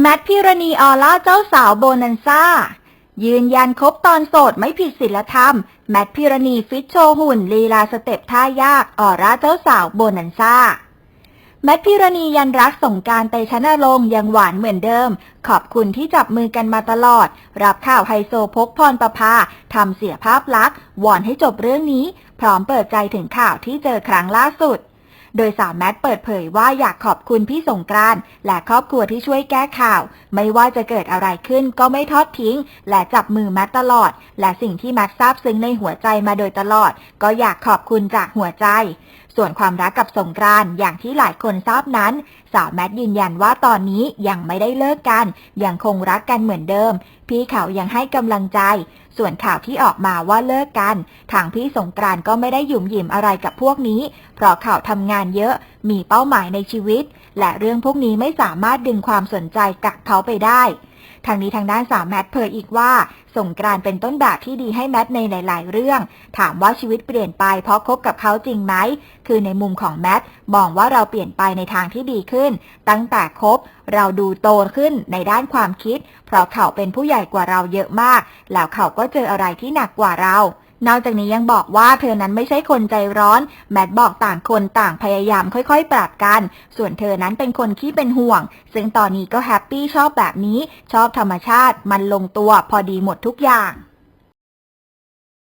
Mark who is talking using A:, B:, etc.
A: แมทพิรณีออล่าเจ้าสาวโบนันซ่า ยืนยันคบตอนโสดไม่ผิดศีลธรรม แมทพิรณีฟิตโชหุ่นลีลาสเต็ปท่ายากออร่าเจ้าสาวโบนันซ่า แมทพิรณียันรักสงการเตชะนรงยังหวานเหมือนเดิม ขอบคุณที่จับมือกันมาตลอด รับข่าวไฮโซพกพรประภาทำเสียภาพลักษณ์วอนให้จบเรื่องนี้ พร้อมเปิดใจถึงข่าวที่เจอครั้งล่าสุด โดยสาวแมทเปิดเผยว่าอยากขอบคุณพี่สงกรานต์และครอบครัวที่ช่วยแก้ข่าว ไม่ว่าจะเกิดอะไรขึ้นก็ไม่ทอดทิ้ง และจับมือแมทตลอด และสิ่งที่แมทซาบซึ้งในหัวใจมาโดยตลอด ก็อยากขอบคุณจากหัวใจ ส่วนความรักกับสงกรานต์อย่างที่หลายคนทราบนั้น สาวแมทยืนยันว่าตอนนี้ยังไม่ได้เลิกกัน ยังคงรักกันเหมือนเดิมพี่เขายังให้กำลังใจ ส่วนข่าวที่ออกมาว่าเลิกกัน ทางพี่สงกรานก็ไม่ได้หยุ่มหยิมอะไรกับพวกนี้ เพราะเขาทำงานเยอะ มีเป้าหมายในชีวิต และเรื่องพวกนี้ไม่สามารถดึงความสนใจกักเขาไปได้ ทางนี้ทางด้านสาวแมทเผยอีกว่าสงกรานเป็นต้นแบบที่ดีให้แมทในหลาย ๆ เรื่อง ถามว่าชีวิตเปลี่ยนไปเพราะคบกับเขาจริงไหม คือในมุมของแมทมองว่าเราเปลี่ยนไปในทางที่ดีขึ้น ตั้งแต่คบเราดูโตขึ้นในด้านความคิด เพราะเขาเป็นผู้ใหญ่กว่าเราเยอะมาก แล้วเขาก็เจออะไรที่หนักกว่าเรา นอกจากนี้ยังบอกว่าเธอนั้นไม่ใช่คนใจร้อน แมทบอกต่างคนต่างพยายามค่อยๆ ปรับกัน ส่วนเธอนั้นเป็นคนขี้เป็นห่วง ซึ่งตอนนี้ก็แฮปปี้ชอบแบบนี้ ชอบธรรมชาติ มันลงตัวพอดีหมดทุกอย่าง